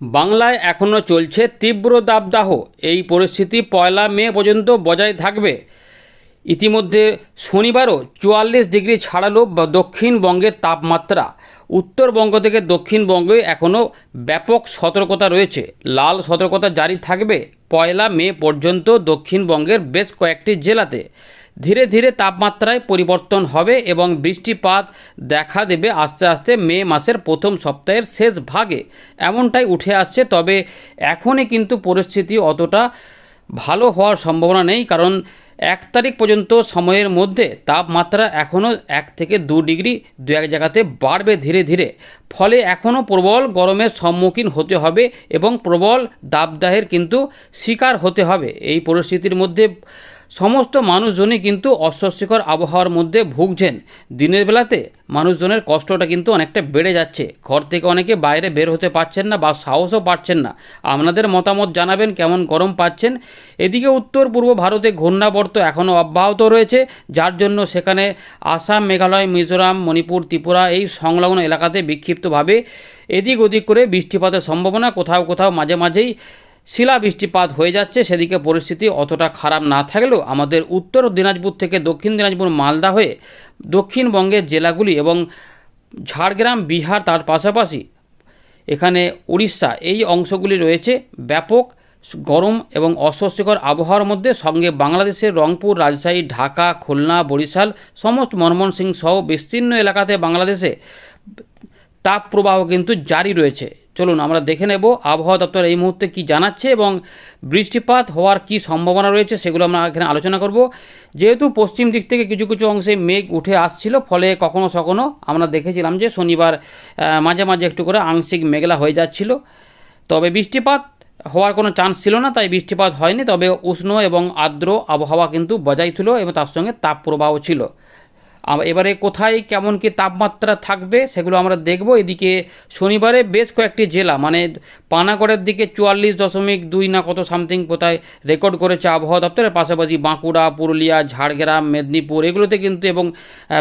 বাংলায় এখনও চলছে তীব্র দাবদাহ। এই পরিস্থিতি পয়লা মে পর্যন্ত বজায় থাকবে। ইতিমধ্যে শনিবারও চুয়াল্লিশ ডিগ্রি ছাড়ালো দক্ষিণবঙ্গের তাপমাত্রা। উত্তরবঙ্গ থেকে দক্ষিণবঙ্গে এখনও ব্যাপক সতর্কতা রয়েছে। লাল সতর্কতা জারি থাকবে পয়লা মে পর্যন্ত দক্ষিণবঙ্গের বেশ কয়েকটি জেলাতে। ধীরে ধীরে তাপমাত্রায় পরিবর্তন হবে এবং বৃষ্টিপাত দেখা দেবে আস্তে আস্তে মে মাসের প্রথম সপ্তাহের শেষ ভাগে। এমনটাই উঠে আসছে, তবে এখনই কিন্তু পরিস্থিতি অতটা ভালো হওয়ার সম্ভাবনা নেই, কারণ এক তারিখ পর্যন্ত সময়ের মধ্যে তাপমাত্রা এখনও এক থেকে দু ডিগ্রি দু এক জায়গাতে বাড়বে ধীরে ধীরে। ফলে এখনও প্রবল গরমের সম্মুখীন হতে হবে এবং প্রবল দাবদাহের কিন্তু শিকার হতে হবে। এই পরিস্থিতির মধ্যে সমস্ত মানুষজনই কিন্তু অস্বস্তিকর আবহাওয়ার মধ্যে ভুগছেন। দিনের বেলাতে মানুষজনের কষ্টটা কিন্তু অনেকটা বেড়ে যাচ্ছে। ঘর থেকে অনেকে বাইরে বের হতে পারছেন না বা সাহসও পাচ্ছেন না। আপনাদের মতামত জানাবেন, কেমন গরম পাচ্ছেন? এদিকে উত্তর পূর্ব ভারতে ঘূর্ণাবর্ত এখনও অব্যাহত রয়েছে, যার জন্য সেখানে আসাম, মেঘালয়, মিজোরাম, মণিপুর, ত্রিপুরা এই সংলগ্ন এলাকাতে বিক্ষিপ্তভাবে এদিক ওদিক করে বৃষ্টিপাতের সম্ভাবনা কোথাও কোথাও মাঝে মাঝেই শিলা বৃষ্টিপাত হয়ে যাচ্ছে, সেদিকে পরিস্থিতি অতটা খারাপ না থাকলেও আমাদের উত্তর দিনাজপুর থেকে দক্ষিণ দিনাজপুর, মালদা হয়ে দক্ষিণবঙ্গের জেলাগুলি এবং ঝাড়গ্রাম, বিহার, তার পাশাপাশি এখানে উড়িষ্যা, এই অংশগুলি রয়েছে। ব্যাপক গরম এবং অস্বস্তিকর আবহাওয়ার মধ্যে সঙ্গে বাংলাদেশের রংপুর, রাজশাহী, ঢাকা, খুলনা, বরিশাল সমস্ত মনমোহন সিং সহ বিস্তীর্ণ এলাকাতে বাংলাদেশে তাপ প্রবাহ কিন্তু জারি রয়েছে। চলুন আমরা দেখে নেব আবহাওয়া দপ্তর এই মুহূর্তে কি জানাচ্ছে এবং বৃষ্টিপাত হওয়ার কি সম্ভাবনা রয়েছে সেগুলো আমরা এখানে আলোচনা করব। যেহেতু পশ্চিম দিক থেকে কিছু কিছু অংশে মেঘ উঠে আসছিল, ফলে কখনো কখনো আমরা দেখেছিলাম যে শনিবার মাঝে মাঝে একটু করে আংশিক মেঘলা হয়ে যাচ্ছিল। তবে বৃষ্টিপাত হওয়ার কোনো চান্স ছিল না, তাই বৃষ্টিপাত হয়নি। তবে উষ্ণ এবং আর্দ্র আবহাওয়া কিন্তু বজায় ছিল এবং তার সঙ্গে তাপ প্রবাহ ছিল। এবারে কোথায় কেমন কি তাপমাত্রা থাকবে সেগুলো আমরা দেখব। এদিকে শনিবারে বেশ কয়েকটি জেলা মানে পানাগড়ের দিকে চুয়াল্লিশ দশমিক দুই না কত সামথিং কোথায় রেকর্ড করেছে আবহাওয়া দপ্তরের পাশাপাশি বাঁকুড়া, পুরুলিয়া, ঝাড়গ্রাম, মেদিনীপুর এগুলোতে কিন্তু এবং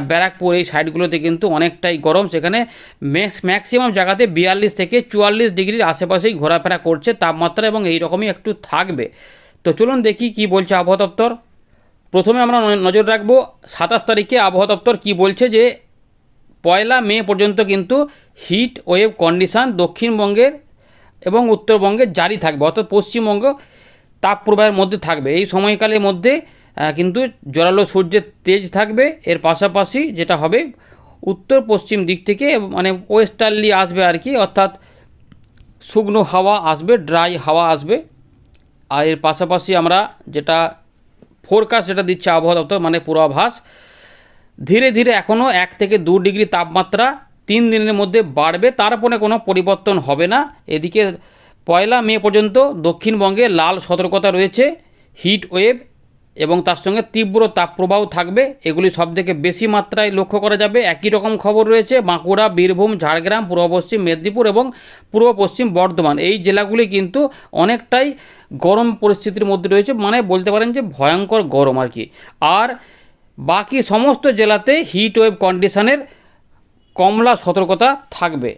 ব্যারাকপুর এই সাইডগুলোতে কিন্তু অনেকটাই গরম। সেখানে ম্যাক্স ম্যাক্সিমাম জায়গাতে বিয়াল্লিশ থেকে চুয়াল্লিশ ডিগ্রির আশেপাশেই ঘোরাফেরা করছে তাপমাত্রা এবং এই রকমই একটু থাকবে। তো চলুন দেখি কি বলছে আবহাওয়া দপ্তর। প্রথমে আমরা নজর রাখব সাতাশ তারিখে আবহাওয়া দপ্তর কি বলছে যে পয়লা মে পর্যন্ত কিন্তু হিট ওয়েভ কন্ডিশন দক্ষিণবঙ্গের এবং উত্তরবঙ্গে জারি থাকবে, অর্থাৎ পশ্চিমবঙ্গ তাপপ্রবাহের মধ্যে থাকবে। এই সময়কালের মধ্যে কিন্তু জোরালো সূর্যের তেজ থাকবে। এর পাশাপাশি যেটা হবে, উত্তর পশ্চিম দিক থেকে মানে ওয়েস্টার্লি আসবে আর কি, অর্থাৎ শুকনো হাওয়া আসবে, ড্রাই হাওয়া আসবে। আর এর পাশাপাশি আমরা যেটা ফোরকাস্ট যেটা দিচ্ছে আবহাওয়া দপ্তর মানে পূর্বাভাস, ধীরে ধীরে এখনও এক থেকে দু ডিগ্রি তাপমাত্রা তিন দিনের মধ্যে বাড়বে তারপরে কোনো পরিবর্তন হবে না। এদিকে পয়লা মে পর্যন্ত দক্ষিণবঙ্গে লাল সতর্কতা রয়েছে হিট ওয়েভ এবং তার সঙ্গে তীব্র তাপপ্রবাহ থাকবে। এগুলি সব থেকে বেশি মাত্রায় লক্ষ্য করা যাবে। একই রকম খবর রয়েছে, বাঁকুড়া, বীরভূম, ঝাড়গ্রাম, পূর্ব পশ্চিম মেদিনীপুর এবং পূর্ব পশ্চিম বর্ধমান। এই জেলাগুলি কিন্তু অনেকটাই গরম পরিস্থিতির মধ্যে রয়েছে মানে বলতে পারেন যে ভয়ঙ্কর গরম আর কি। আর বাকি সমস্ত জেলাতে হিট ওয়েভ কন্ডিশনের কমলা সতর্কতা থাকবে।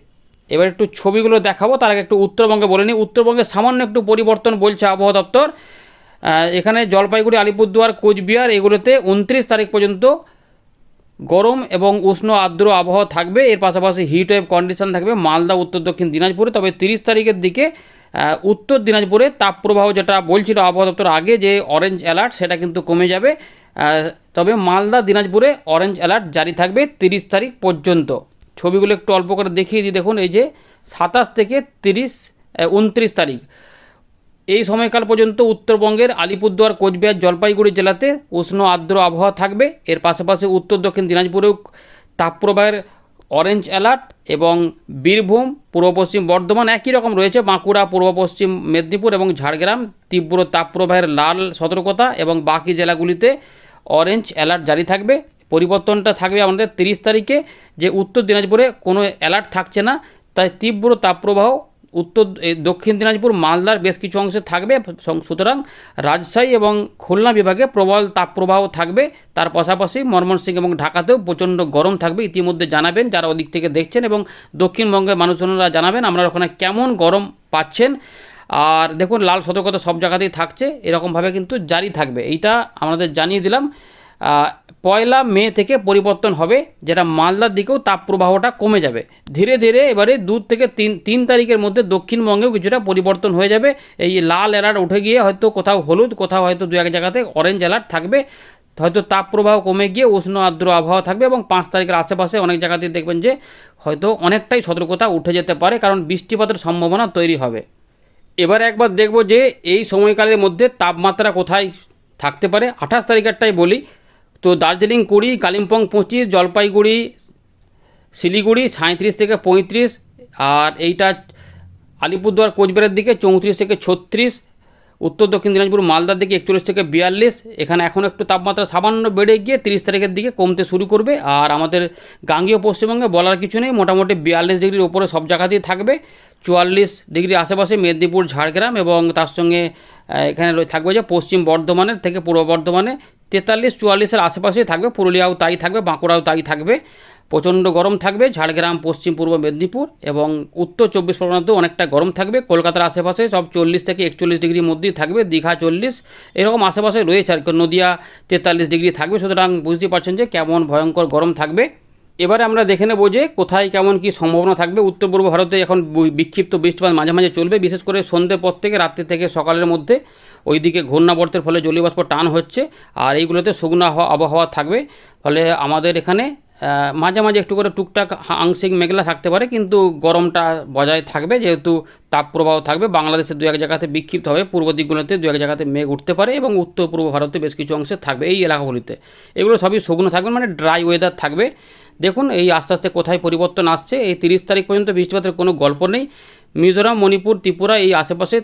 এবার একটু ছবিগুলো দেখাবো, তার আগে একটু উত্তরবঙ্গে বলে নিই। উত্তরবঙ্গে সামান্য একটু পরিবর্তন বলছে আবহাওয়া দপ্তর। এখানে জলপাইগুড়ি, আলিপুরদুয়ার, কোচবিহার এগুলোতে উনত্রিশ তারিখ পর্যন্ত গরম এবং উষ্ণ আর্দ্র আবহাওয়া থাকবে। এর পাশাপাশি হিট ওয়েভ কন্ডিশন থাকবে মালদা, উত্তর দক্ষিণ দিনাজপুরে। তবে তিরিশ তারিখের দিকে উত্তর দিনাজপুরে তাপপ্রবাহ যেটা বলছিল আবহাওয়া দপ্তর আগে যে অরেঞ্জ অ্যালার্ট সেটা কিন্তু কমে যাবে। তবে মালদা, দিনাজপুরে অরেঞ্জ অ্যালার্ট জারি থাকবে তিরিশ তারিখ পর্যন্ত। ছবিগুলো একটু অল্প করে দেখিয়ে দিই। দেখুন, এই যে সাতাশ থেকে তিরিশ উনত্রিশ তারিখ। এই সময়কাল পর্যন্ত উত্তরবঙ্গের আলিপুরদুয়ার, কোচবিহার, জলপাইগুড়ি জেলাতে উষ্ণ আর্দ্র আবহাওয়া থাকবে। এর পাশাপাশি উত্তর, দক্ষিণ দিনাজপুরেও তাপপ্রবাহের অরেঞ্জ অ্যালার্ট এবং বীরভূম, পূর্ব পশ্চিম বর্ধমান একই রকম রয়েছে। বাঁকুড়া, পূর্ব পশ্চিম মেদিনীপুর এবং ঝাড়গ্রাম তীব্র তাপপ্রবাহের লাল সতর্কতা এবং বাকি জেলাগুলিতে অরেঞ্জ অ্যালার্ট জারি থাকবে। পরিবর্তনটা থাকবে আমাদের তিরিশ তারিখে। যে উত্তর দিনাজপুরে কোনো অ্যালার্ট থাকছে না, তাই তীব্র তাপপ্রবাহ উত্তর দক্ষিণ দিনাজপুর, মালদার বেশ কিছু অংশে থাকবে। সুতরাং রাজশাহী এবং খুলনা বিভাগে প্রবল তাপপ্রবাহ থাকবে। তার পাশাপাশি ময়মনসিংহ এবং ঢাকাতেও প্রচণ্ড গরম থাকবে। ইতিমধ্যে জানাবেন যারা ওদিক থেকে দেখছেন এবং দক্ষিণবঙ্গের মানুষজনরা জানাবেন আপনারা ওখানে কেমন গরম পাচ্ছেন। আর দেখুন, লাল সতর্কতা সব জায়গাতেই থাকছে। এরকমভাবে কিন্তু জারি থাকবে। এইটা আমাদের জানিয়ে দিলাম। পয়লা মে থেকে পরিবর্তন হবে, যেটা মালদার দিকেও তাপপ্রবাহটা কমে যাবে। ধীরে ধীরে এবারে দু থেকে তিন তিন তারিখের মধ্যে দক্ষিণবঙ্গেও কিছুটা পরিবর্তন হয়ে যাবে। এই লাল অ্যালার্ট উঠে গিয়ে হয়তো কোথাও হলুদ, কোথাও হয়তো দু এক জায়গাতে অরেঞ্জ অ্যালার্ট থাকবে। হয়তো তাপপ্রবাহ কমে গিয়ে উষ্ণ আর্দ্র আবহাওয়া থাকবে এবং পাঁচ তারিখের আশেপাশে অনেক জায়গাতে দেখবেন যে হয়তো অনেকটাই সতর্কতা উঠে যেতে পারে, কারণ বৃষ্টিপাতের সম্ভাবনা তৈরি হবে। এবার একবার দেখব যে এই সময়কালের মধ্যে তাপমাত্রা কোথায় থাকতে পারে। আঠাশ তারিখেরটাই বলি তো দার্জিলিং কুড়ি, কালিম্পং পঁচিশ, জলপাইগুড়ি, শিলিগুড়ি সাঁত্রিশ থেকে পঁয়ত্রিশ, আর এইটা আলিপুরদুয়ার কোচবিহারের দিকে চৌত্রিশ থেকে ছত্রিশ, উত্তর দক্ষিণ দিনাজপুর মালদার দিকে একচল্লিশ থেকে বিয়াল্লিশ, এখানে এখন একটু তাপমাত্রা সামান্য বেড়ে গিয়ে তিরিশ তারিখের দিকে কমতে শুরু করবে, আর আমাদের গাঙ্গীয় পশ্চিমবঙ্গে বলার কিছু নেই, মোটামুটি বিয়াল্লিশ ডিগ্রির ওপরে সব জায়গাতেই থাকবে, চুয়াল্লিশ ডিগ্রি আশেপাশে মেদিনীপুর, ঝাড়গ্রাম এবং তার সঙ্গে এখানে থাকবে যে পশ্চিম বর্ধমানের থেকে পূর্ব বর্ধমানে তেতাল্লিশ, চুয়াল্লিশের আশেপাশেই থাকবে, পুরুলিয়াও তাই থাকবে, বাঁকুড়াও তাই থাকবে। প্রচণ্ড গরম থাকবে, ঝাড়গ্রাম, পশ্চিম পূর্ব মেদিনীপুর এবং উত্তর চব্বিশ পরগনাতেও অনেকটা গরম থাকবে। কলকাতার আশেপাশে সব চল্লিশ থেকে একচল্লিশ ডিগ্রির মধ্যেই থাকবে, দীঘা চল্লিশ, এরকম আশেপাশে রয়েছে আর নদিয়া তেতাল্লিশ ডিগ্রি থাকবে, সুতরাং বুঝতে পারছেন যে কেমন ভয়ঙ্কর গরম থাকবে। এবারে আমরা দেখে নেব যে কোথায় কেমন কি সম্ভাবনা থাকবে। উত্তর পূর্ব ভারতে এখন বিক্ষিপ্ত বৃষ্টিপাত মাঝে মাঝে চলবে, বিশেষ করে সন্ধ্যে পর থেকে রাত্রি থেকে সকালের মধ্যে। ওইদিকে ঘূর্ণাবর্তের ফলে জলীয়বাষ্প টান হচ্ছে, আর এইগুলোতে শুকনো আবহাওয়া থাকবে। ফলে আমাদের এখানে মাঝে মাঝে একটু করে টুকটাক আংশিক মেঘলা থাকতে পারে, কিন্তু গরমটা বজায় থাকবে, যেহেতু তাপপ্রবাহ থাকবে। বাংলাদেশের দু এক জায়গাতে বিক্ষিপ্ত হবে, পূর্ব দিকগুলোতে দু এক জায়গাতে মেঘ উঠতে পারে এবং উত্তর পূর্ব ভারতে বেশ কিছু অংশে থাকবে এই এলাকাগুলিতে। এগুলো সবই শুকনো থাকবে মানে ড্রাই ওয়েদার থাকবে। দেখুন, এই আস্তে আস্তে কোথায় পরিবর্তন আসছে, এই তিরিশ তারিখ পর্যন্ত বৃষ্টিপাতের কোনো গল্প নেই। মিজোরাম, মণিপুর, ত্রিপুরা এই আশেপাশে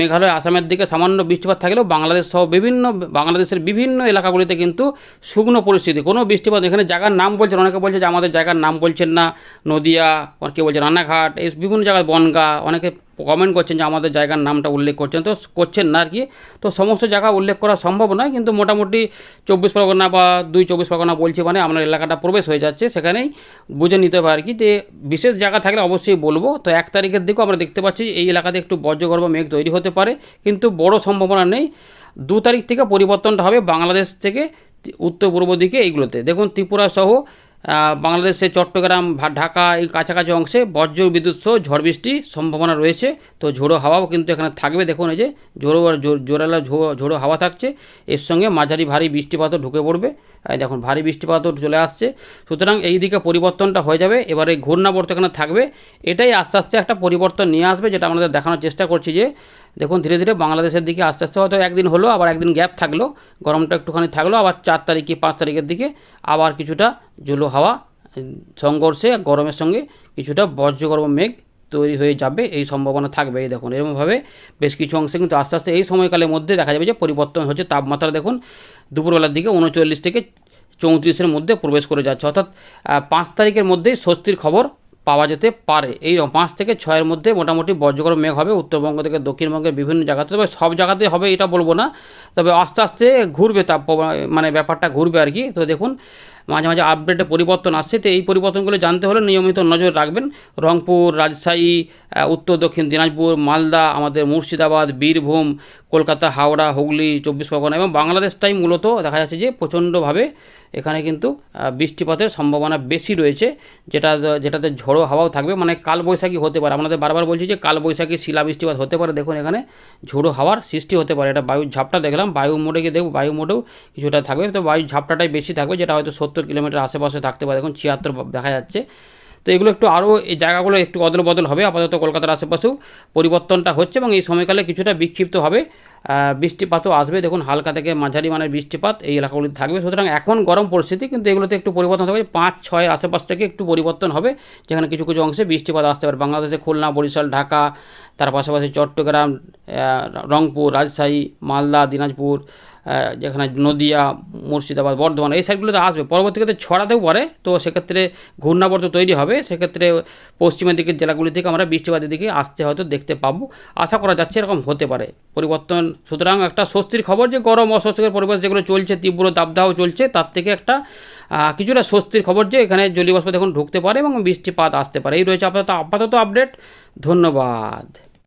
মেঘালয়, আসামের দিকে সামান্য বৃষ্টিপাত থাকলেও বাংলাদেশ সহ বিভিন্ন, বাংলাদেশের বিভিন্ন এলাকাগুলিতে কিন্তু শুকনো পরিস্থিতি। কোনো বৃষ্টিপাত এখানে জায়গার নাম বলছেন, অনেকে বলছে যে আমাদের জায়গার নাম বলছেন না। নদিয়া কেউ বলছে রানাঘাট, এই বিভিন্ন জায়গায় বনগা, অনেকে কমেন্ট করছেন যে আমাদের জায়গার নামটা উল্লেখ করছেন। তো করছেন না আর কি। তো সমস্ত জায়গা উল্লেখ করা সম্ভব নয়, কিন্তু মোটামুটি চব্বিশ পরগনা বা দুই চব্বিশ পরগনা বলছি মানে আপনার এলাকাটা প্রবেশ হয়ে যাচ্ছে, সেখানেই বুঝে নিতে হবে আর কি যে বিশেষ জায়গা থাকলে অবশ্যই বলব। তো এক তারিখের দিকেও আমরা দেখতে পাচ্ছি এই এলাকাতে একটু বজ্রগর্ভ মেঘ তৈরি হতে পারে, কিন্তু বড় সম্ভাবনা নেই। দু তারিখ থেকে পরিবর্তনটা হবে বাংলাদেশ থেকে উত্তর পূর্ব দিকে এইগুলোতে। দেখুন ত্রিপুরা সহ আহ, বাংলাদেশের চট্টগ্রাম ঢাকা এই কাছাকাছি অংশে বজ্র বিদ্যুৎ সহ ঝড় বৃষ্টির সম্ভাবনা রয়েছে। তো ঝোড়ো হাওয়াও কিন্তু এখানে থাকবে। দেখুন এই যে জোর- জোরালো ঝোড়ো হাওয়া থাকছে। এর সঙ্গে মাঝারি ভারী বৃষ্টিপাতও ঢুকে পড়বে। দেখুন, ভারী বৃষ্টিপাতও চলে আসছে। সুতরাং এই দিকে পরিবর্তনটা হয়ে যাবে। এবারে ঘূর্ণাবর্ত এখানে থাকবে। এটাই আস্তে আস্তে একটা পরিবর্তন নিয়ে আসবে, যেটা আমাদের দেখানোর চেষ্টা করছি যে, দেখুন, ধীরে ধীরে বাংলাদেশের দিকে আস্তে আস্তে হয়তো একদিন হলো, আবার একদিন গ্যাপ থাকল। গরমটা একটুখানি থাকল, আবার চার তারিখ, পাঁচ তারিখের দিকে আবার কিছুটা জুলো হাওয়া সংঘর্ষে, গরমের সঙ্গে কিছুটা বজ্রগর্ভ মেঘ তৈরি হয়ে যাবে, এই সম্ভাবনা থাকবে। এই দেখুন, এরকমভাবে বেশ কিছু অংশে কিন্তু আস্তে আস্তে এই সময়কালের মধ্যে দেখা যাবে যে পরিবর্তন হচ্ছে। তাপমাত্রা দেখুন, দুপুরবেলার দিকে উনচল্লিশ থেকে চৌত্রিশের মধ্যে প্রবেশ করে যাচ্ছে। অর্থাৎ পাঁচ তারিখের মধ্যেই স্বস্তির খবর পাওয়া যেতে পারে। এই পাঁচ থেকে ছয়ের মধ্যে মোটামুটি বজ্রগর্ভ মেঘ হবে, উত্তরবঙ্গ থেকে দক্ষিণবঙ্গের বিভিন্ন জায়গাতে। তবে সব জায়গাতে হবে এটা বলব না। তবে আস্তে আস্তে ঘুরবে তাপ মানে ব্যাপারটা ঘুরবে আর কি। তো দেখুন, মাঝে মাঝে আপডেটে পরিবর্তন আসছে। তো এই পরিবর্তনগুলো জানতে হলে নিয়মিত নজর রাখবেন। রংপুর, রাজশাহী উত্তর, দক্ষিণ দিনাজপুর, মালদা, আমাদের মুর্শিদাবাদ, বীরভূম, কলকাতা, হাওড়া, হুগলি, চব্বিশ পরগনা এবং বাংলাদেশটাই মূলত দেখা যাচ্ছে যে প্রচণ্ডভাবে এখানে কিন্তু বৃষ্টিপাতের সম্ভাবনা বেশি রয়েছে, যেটা যেটাতে ঝড়ো হাওয়াও থাকবে মানে কালবৈশাখী হতে পারে। আপনাদের বারবার বলছি যে কালবৈশাখী শিলা বৃষ্টিপাত হতে পারে। দেখুন এখানে ঝোড়ো হাওয়ার সৃষ্টি হতে পারে। এটা বায়ুর ঝাপটা দেখলাম, বায়ু মোডে গিয়ে দেখব, বায়ু মোডেও কিছুটা থাকবে। তো বায়ুর ঝাপটাটাই বেশি থাকবে, যেটা হয়তো সত্তর কিলোমিটার আশেপাশে থাকতে পারে। দেখুন ছিয়াত্তর দেখা যাচ্ছে। তো এগুলো একটু আরও এই জায়গাগুলো একটু অদল বদল হবে। আপাতত কলকাতার আশেপাশেও পরিবর্তনটা হচ্ছে এবং এই সময়কালে কিছুটা বিক্ষিপ্ত হবে বৃষ্টিপাতও আসবে। দেখুন, হালকা থেকে মাঝারি মানের বৃষ্টিপাত এই এলাকাগুলিতে থাকবে। সুতরাং এখন গরম পরিস্থিতি, কিন্তু এগুলোতে একটু পরিবর্তন হবে পাঁচ, ছয়ের আশেপাশ থেকে একটু পরিবর্তন হবে, যেখানে কিছু কিছু অংশে বৃষ্টিপাত আসতে পারে। বাংলাদেশে খুলনা, বরিশাল, ঢাকা, তার পাশাপাশি চট্টগ্রাম রংপুর, রাজশাহী, মালদা, দিনাজপুর যেখানে নদিয়া, মুর্শিদাবাদ, বর্ধমান এই সাইডগুলোতে আসবে। পরবর্তীতে ছড়াতেও পারে। তো সেক্ষেত্রে ঘূর্ণাবর্ত তৈরি হবে। সেক্ষেত্রে পশ্চিমের দিকের জেলাগুলি থেকে আমরা বৃষ্টিপাতের দিকে আসতে হয়তো দেখতে পাবো। আশা করা যাচ্ছে এরকম হতে পারে। পরিবর্তন, সুতরাং একটা স্বস্তির খবর যে গরম, অস্বস্তিকর পরিবেশ যেগুলো চলছে, তীব্র দাবদাহ চলছে, তার থেকে একটা কিছুটা স্বস্তির খবর যে এখানে জলীয় বাষ্প দেখুন ঢুকতে পারে এবং বৃষ্টিপাত আসতে পারে। এই রয়েছে আপাতত আপাতত আপডেট। ধন্যবাদ।